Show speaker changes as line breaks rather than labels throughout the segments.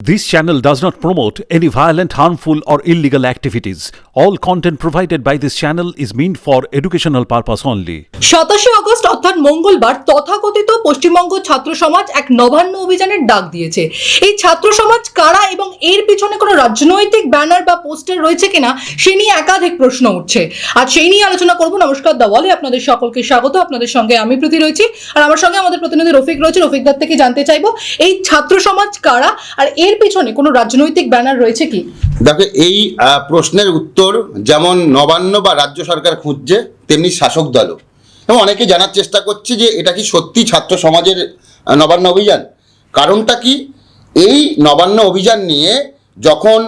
This channel does not promote any violent, harmful, or illegal activities. All content provided by this channel is meant for educational purpose only.
সাতাশে August, অর্থাৎ মঙ্গলবার, তথাকথিত পশ্চিমবঙ্গ ছাত্র সমাজ এক নবান্ন অভিযানের ডাক দিয়েছে। এই ছাত্র সমাজ কারা এবং এর পিছনে কোনো রাজনৈতিক ব্যানার বা পোস্টার রয়েছে কিনা, সে নিয়ে একাধিক প্রশ্ন উঠছে। আর সেই নিয়ে আলোচনা করব নমস্কার দাওয়ালে। আপনাদের সকলকে স্বাগত। আপনাদের সঙ্গে আমি প্রীতি রয়েছি। আর আমার সঙ্গে আমাদের প্রতিনিধি রফিক রয়েছে। রফিকদার থেকে জানতে চাইব, এই ছাত্র সমাজ কারা আর এর পিছনে কোনো রাজনৈতিক ব্যানার রয়েছে কি?
দেখো, এই প্রশ্নের উত্তর যেমন নবান্ন বা রাজ্য সরকার খুঁজছে, তেমনি শাসক দলও। এবং অনেকে জানার চেষ্টা করছে যে এটা কি সত্যি ছাত্র সমাজের নবান্ন অভিযান? কারণটা কি? এই নবান্ন অভিযান নিয়ে যখন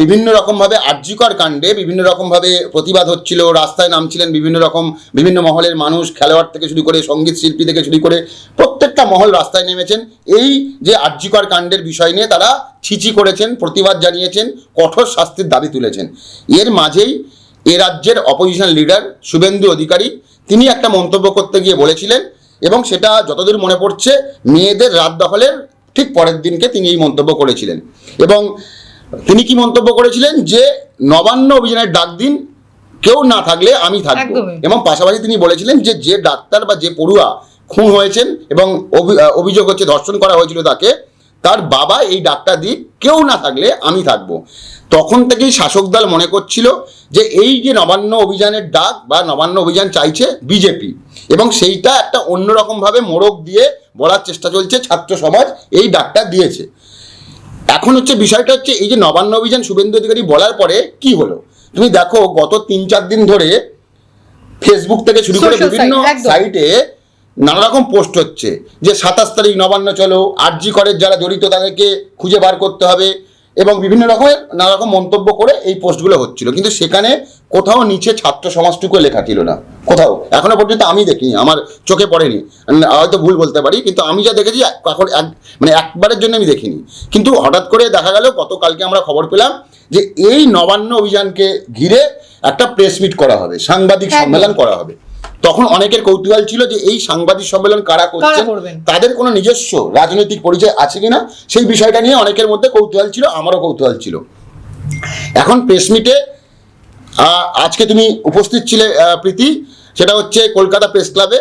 বিভিন্ন রকমভাবে আর্যিকর কাণ্ডে বিভিন্ন রকমভাবে প্রতিবাদ হচ্ছিল, রাস্তায় নামছিলেন বিভিন্ন রকম, বিভিন্ন মহলের মানুষ, খেলোয়াড় থেকে শুরু করে সংগীত শিল্পী থেকে শুরু করে প্রত্যেকটা মহল রাস্তায় নেমেছেন। এই যে আর্যিকর কাণ্ডের বিষয় নিয়ে তারা ছিচি করেছেন, প্রতিবাদ জানিয়েছেন, কঠোর শাস্তির দাবি তুলেছেন। এর মাঝেই এ রাজ্যের অপোজিশন লিডার শুভেন্দু অধিকারী, তিনি একটা মন্তব্য করতে গিয়ে বলেছিলেন এবং সেটা যতদূর মনে পড়ছে, মেয়েদের রাত দখলের ঠিক পরের দিনকে তিনি এই মন্তব্য করেছিলেন। এবং তিনি কি মন্তব্য করেছিলেন যে নবান্ন অভিযানের ডাক দিন কেউ না থাকলে আমি থাকব। এবং পাশাপাশি তিনি বলেছিলেন যে যে ডাক্তার বা যে পড়ুয়া খুন হয়েছেন এবং অভিযোগ হচ্ছে ধর্ষণ করা হয়েছিল তাকে তার বাবা এই ডাক্তার দিক কেউ না থাকলে আমি থাকব। তখন থেকেই শাসক দল মনে করছিল যে এই যে নবান্ন অভিযানের ডাক বা নবান্ন অভিযান চাইছে বিজেপি এবং সেইটা একটা অন্যরকমভাবে মোড়ক দিয়ে বলার চেষ্টা চলছে ছাত্র সমাজ এই ডাকটা দিয়েছে। এখন হচ্ছে বিষয়টা হচ্ছে এই যে নবান্ন অভিযান শুভেন্দু অধিকারী বলার পরে কি হলো? তুমি দেখো গত তিন চার দিন ধরে ফেসবুক থেকে শুরু করে বিভিন্ন সাইটে নানা রকম পোস্ট হচ্ছে যে সাতাশ তারিখ নবান্ন চলো আরজি করের যারা জড়িত তাদেরকে খুঁজে বার করতে হবে। এবং বিভিন্ন রকমের নানা রকম মন্তব্য করে এই পোস্টগুলো হচ্ছিল। কিন্তু সেখানে কোথাও নিচে ছাত্র সমাজটুকু লেখা ছিল না। কোথাও। এখনও পর্যন্ত আমি দেখিনি আমার চোখে পড়েনি। হয়তো ভুল বলতে পারি কিন্তু আমি যা দেখেছি এখন এক মানে একবারের জন্য আমি দেখিনি। কিন্তু হঠাৎ করে দেখা গেল গতকালকে আমরা খবর পেলাম যে এই নবান্ন অভিযানকে ঘিরে একটা প্রেস মিট করা হবে সাংবাদিক সম্মেলন করা হবে। তখন অনেকের কৌতূহল ছিল যে এই সাংবাদিক সম্মেলন কারা করছেন? তাদের কোনো নিজস্ব রাজনৈতিক পরিচয় আছে কিনা? সেই বিষয়টা নিয়ে অনেকের মধ্যে কৌতূহল ছিল আমারও কৌতূহল ছিল। এখন প্রেস মিটে আজকে তুমি উপস্থিত ছিলে প্রীতি সেটা হচ্ছে কলকাতা প্রেস ক্লাবে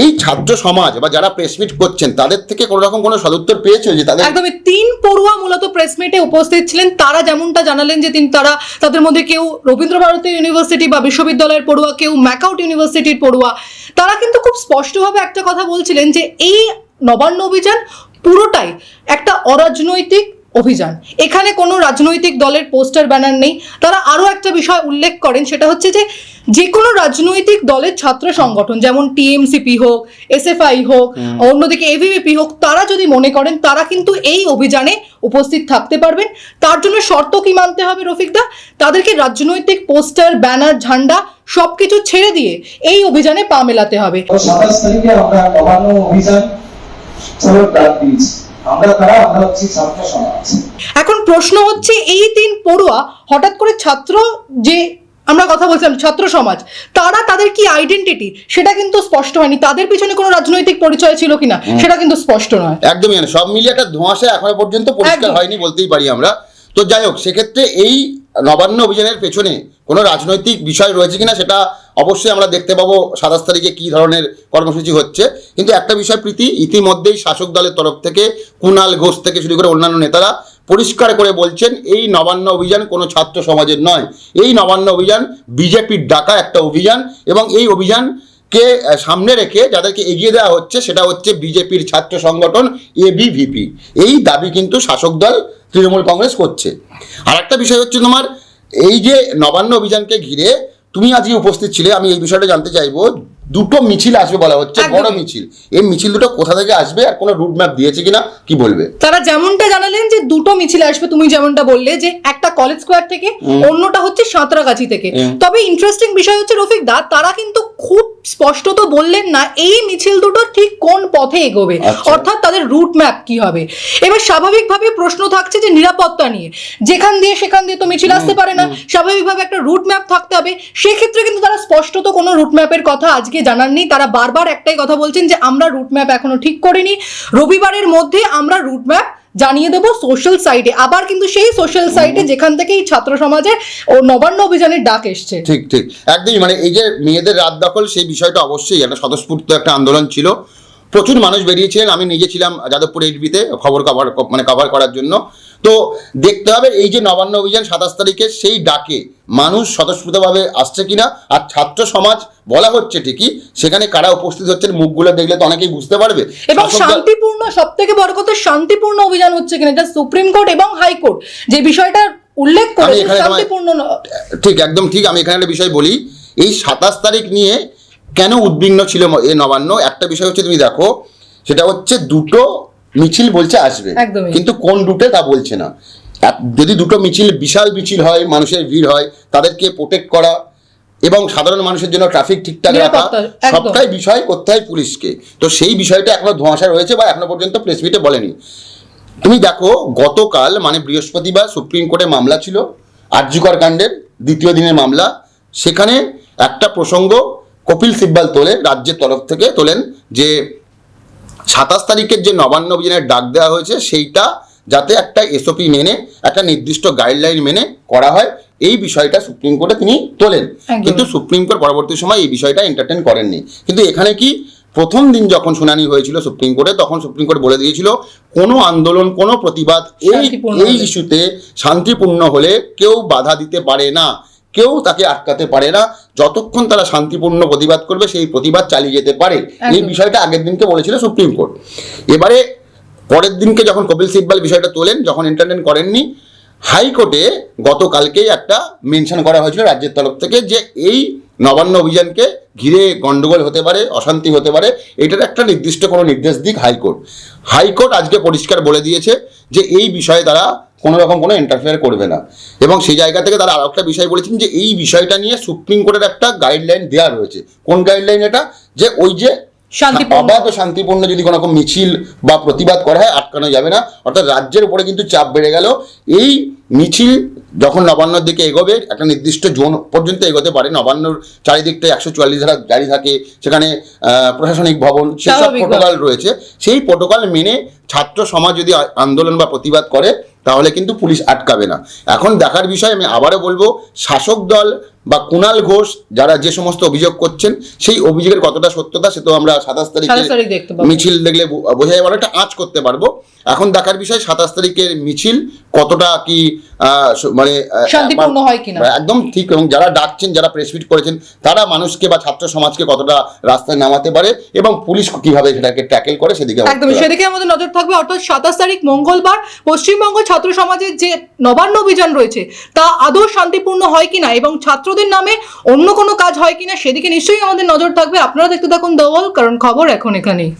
এই ছাত্র সমাজ বা যারা প্রেসমিট করছেন, তাদের থেকে কোনো রকম কোনো সদুত্তর পেয়েছ যে তাদের
একদমই তিন পড়ুয়া মূলত প্রেসমিটে উপস্থিত ছিলেন। তারা যেমনটা জানালেন যে তিনি তারা, তাদের মধ্যে কেউ রবীন্দ্র ভারতী ইউনিভার্সিটি বা বিশ্ববিদ্যালয়ের পড়ুয়া, কেউ ম্যাকআউট ইউনিভার্সিটির পড়ুয়া। তারা কিন্তু খুব স্পষ্টভাবে একটা কথা বলছিলেন যে এই নবান্ন অভিযান পুরোটাই একটা অরাজনৈতিক অভিযান। এখানে কোনো রাজনৈতিক দলের পোস্টার ব্যানার নেই। তারা আরও একটা বিষয় উল্লেখ করেন সেটা হচ্ছে যে যে কোনো রাজনৈতিক দলের ছাত্র সংগঠন যেমন টিএমসিপি হোক এসএফআই হোক অন্যদিকে এভিভিপি হোক তারা যদি মনে করেন তারা কিন্তু এই অভিযানে উপস্থিত থাকতে পারবেন। তার জন্য শর্ত কি মানতে হবে রফিকদা তাদেরকে রাজনৈতিক পোস্টার ব্যানার ঝান্ডা সবকিছু ছেড়ে দিয়ে এই অভিযানে পা মেলাতে হবে।
সাতাশ তারিখে আমরা অভিযান দিয়েছি। আমরা তারা আমরা হচ্ছি ছাত্র সমাজ
এখন প্রশ্ন হচ্ছে এই তিন পড়ুয়া হঠাৎ করে ছাত্র যে আমরা কথা বলছিলাম ছাত্র সমাজ তারা তাদের কি আইডেন্টিটি সেটা কিন্তু স্পষ্ট হয়নি। তাদের পিছনে কোনো রাজনৈতিক পরিচয় ছিল কিনা সেটা কিন্তু স্পষ্ট নয়।
একদমই না। সব মিলিয়ে একটা ধোঁয়াশা এখনও পর্যন্ত পরিষ্কার
একদম।
হয়নি বলতেই পারি আমরা। তো যাই হোক সেক্ষেত্রে এই নবান্ন অভিযানের পেছনে কোনো রাজনৈতিক বিষয় রয়েছে কিনা সেটা অবশ্যই আমরা দেখতে পাবো সাতাশ তারিখে কী ধরনের কর্মসূচি হচ্ছে। কিন্তু একটা বিষয় প্রীতি, ইতিমধ্যেই শাসক দলের তরফ থেকে কুণাল ঘোষ থেকে শুরু করে অন্যান্য নেতারা পরিষ্কার করে বলছেন, এই নবান্ন অভিযান কোনো ছাত্র সমাজের নয়। এই নবান্ন অভিযান বিজেপির ডাকা একটা অভিযান এবং এই অভিযান কে সামনে রেখে যাদেরকে এগিয়ে দেওয়া হচ্ছে, সেটা হচ্ছে বিজেপির ছাত্র সংগঠন এবিভিপি এই দাবি কিন্তু শাসক দল তৃণমূল কংগ্রেস করছে। আর একটা বিষয় হচ্ছে তোমার, এই যে নবান্ন অভিযানকে ঘিরে তুমি আজকে উপস্থিত ছিলে, আমি এই বিষয়টা জানতে চাইব। দুটো মিছিল আসবে বলা হচ্ছে বড় মিছিল। এই মিছিল দুটো কোথা থেকে আসবে আর কোনো রুট ম্যাপ দিয়েছে কিনা কি বলবে?
তারা যেমনটা জানালেন যে দুটো মিছিল আসবে তুমি যেমনটা বললে যে একটা কলেজ স্কোয়ার থেকে অন্যটা হচ্ছে সাঁতরাগাছি থেকে। তবে ইন্টারেস্টিং বিষয় হচ্ছে রফিক দা তারা কিন্তু খুব স্পষ্টত বললেন না এই মিছিল দুটো ঠিক কোন পথে এগোবে
আচ্ছা।
অর্থাৎ তাদের রুট ম্যাপ কি হবে। এবার স্বাভাবিকভাবে প্রশ্ন থাকছে যে নিরাপত্তা নিয়ে। যেখান দিয়ে সেখান দিয়ে তো মিছিল আসতে পারে না। স্বাভাবিকভাবে একটা রুট ম্যাপ থাকতে হবে। সেক্ষেত্রে কিন্তু তারা স্পষ্টত কোনো রুট ম্যাপের কথা আজকে জানাননি তারা বারবার একটাই কথা বলছেন যে আমরা রুট ম্যাপ এখনও ঠিক করিনি। রবিবারের মধ্যে আমরা রুট ম্যাপ জানিয়ে দেবো সোশ্যাল সাইটে আবার কিন্তু সেই সোশ্যাল সাইটে যেখান থেকে এই ছাত্র সমাজের ও নবান্ন অভিযানের ডাক এসছে।
ঠিক ঠিক। একদমই মানে এই যে মেয়েদের রাত দখল সেই বিষয়টা অবশ্যই একটা স্বতঃস্ফূর্ত একটা আন্দোলন ছিল। প্রচুর মানুষ বেরিয়েছিলেন। আমি নিজে ছিলাম যাদবপুর এইচবিতে খবর কভার মানে কভার করার জন্য। তো দেখতে হবে এই যে নবান্ন অভিযান সাতাশ তারিখে সেই ডাকে মানুষ স্বতঃস্ফূর্তভাবে আসছে কিনা আর ছাত্র সমাজ বলা হচ্ছে ঠিকই সেখানে কারা উপস্থিত হচ্ছেন মুখগুলো দেখলে তো অনেকেই বুঝতে পারবে।
এবং শান্তিপূর্ণ সব থেকে বড় কথা শান্তিপূর্ণ অভিযান হচ্ছে কিনা এটা সুপ্রিম কোর্ট এবং হাইকোর্ট যে বিষয়টা উল্লেখ করে
এখানে
শান্তিপূর্ণ
ঠিক একদম ঠিক আমি এখানে একটা বিষয় বলি এই সাতাশ তারিখ নিয়ে কেন উদ্বিগ্ন ছিল এ নবান্ন? একটা বিষয় হচ্ছে তুমি দেখো সেটা হচ্ছে দুটো মিছিল বলছে আসবে। কিন্তু কোন রুটে তা বলছে না। যদি দুটো মিছিল বিশাল মিছিল হয় মানুষের ভিড় হয় তাদেরকে প্রোটেক্ট করা এবং সাধারণ মানুষের জন্য ট্রাফিক ঠিকঠাক রাখা সবটাই বিষয় করতে হয় পুলিশকে। তো সেই বিষয়টা এখনও ধোঁয়াশা রয়েছে বা এখনও পর্যন্ত প্রেস মিটে বলেনি। তুমি দেখো গতকাল মানে বৃহস্পতিবার সুপ্রিম কোর্টে মামলা ছিল আরজিকর কাণ্ডের দ্বিতীয় দিনের মামলা। সেখানে একটা প্রসঙ্গ কপিল সিব্বাল তোলে রাজ্যের তরফ থেকে তোলেন যে সাতাশ তারিখের যে নবান্ন অভিযানের ডাক দেওয়া হয়েছে সেইটা যাতে একটা এসওপি মেনে একটা নির্দিষ্ট গাইডলাইন মেনে করা হয় এই বিষয়টা সুপ্রিম কোর্টে তিনি তোলেন। কিন্তু সুপ্রিম কোর্ট পরবর্তী সময় এই বিষয়টা এন্টারটেন করেননি। কিন্তু এখানে কি প্রথম দিন যখন শুনানি হয়েছিল সুপ্রিম কোর্টে তখন সুপ্রিম কোর্ট বলে দিয়েছিল কোনো আন্দোলন কোনো প্রতিবাদ এই এই ইস্যুতে শান্তিপূর্ণ হলে কেউ বাধা দিতে পারে না। কেউ তাকে আটকাতে পারে না। যতক্ষণ তারা শান্তিপূর্ণ প্রতিবাদ করবে সেই প্রতিবাদ চালিয়ে যেতে পারে। এই। বিষয়টা আগের দিনকে বলেছিল সুপ্রিম কোর্ট। এবারে পরের দিনকে যখন কপিল সিব্বাল বিষয়টা তোলেন যখন এন্টারটেন করেননি হাইকোর্টে গতকালকেই একটা মেনশন করা হয়েছিল রাজ্যের তরফ থেকে যে এই নবান্ন অভিযানকে ঘিরে গন্ডগোল হতে পারে অশান্তি হতে পারে এটার একটা নির্দিষ্ট কোনো নির্দেশ দিক হাইকোর্ট। হাইকোর্ট আজকে পরিষ্কার বলে দিয়েছে যে এই বিষয়ে তারা কোনো রকম কোনো ইন্টারফেয়ার করবে না। এবং সেই জায়গা থেকে তারা আরও একটা বিষয় বলেছেন যে এই বিষয়টা নিয়ে সুপ্রিম কোর্টের একটা গাইডলাইন দেওয়া রয়েছে। কোন গাইডলাইন এটা? যে ওই যে। অবাধ ও শান্তিপূর্ণ যদি কোনো রকম মিছিল বা প্রতিবাদ করা হয় আটকানো যাবে না। অর্থাৎ রাজ্যের উপরে কিন্তু চাপ বেড়ে গেল। এই মিছিল যখন নবান্নর দিকে এগোবে একটা নির্দিষ্ট জোন পর্যন্ত এগোতে পারে। নবান্নর চারিদিকটা একশো চুয়াল্লিশ ধারা জারি থাকে সেখানে প্রশাসনিক ভবন সেসব প্রোটোকল রয়েছে। সেই প্রোটোকল মেনে ছাত্র সমাজ যদি আন্দোলন বা প্রতিবাদ করে তাহলে কিন্তু পুলিশ আটকাবে না। এখন দেখার বিষয় আমি আবারও বলব শাসক দল বা কুণাল ঘোষ যারা যে সমস্ত অভিযোগ করছেন সেই অভিযোগের কতটা সত্যতা সে তো আমরা সাতাশ তারিখে। মিছিল দেখলে বোঝা যাবে একটা আঁচ করতে পারব। এখন দেখার বিষয় সাতাশ তারিখের মিছিল কতটা কি মানে
শান্তিপূর্ণ
বা-
হয় কিনা।
একদম ঠিক এবং যারা ডাকছেন যারা প্রেস মিট করেছেন তারা মানুষকে বা ছাত্র সমাজকে কতটা রাস্তায় নামাতে পারে এবং পুলিশ কীভাবে সেটাকে ট্যাকেল করে সেদিকে একদম
সেদিকে আমাদের নজর থাকবে অর্থাৎ সাতাশ তারিখ মঙ্গলবার পশ্চিমবঙ্গ ছাত্র সমাজের যে নবান্ন অভিযান রয়েছে তা আদৌ শান্তিপূর্ণ হয় কিনা এবং ছাত্রদের নামে অন্য কোনো কাজ হয় কিনা সেদিকে নিশ্চয়ই আমাদের নজর থাকবে আপনারা দেখতে থাকুন দওয়াল কারণ খবর এখন এখানেই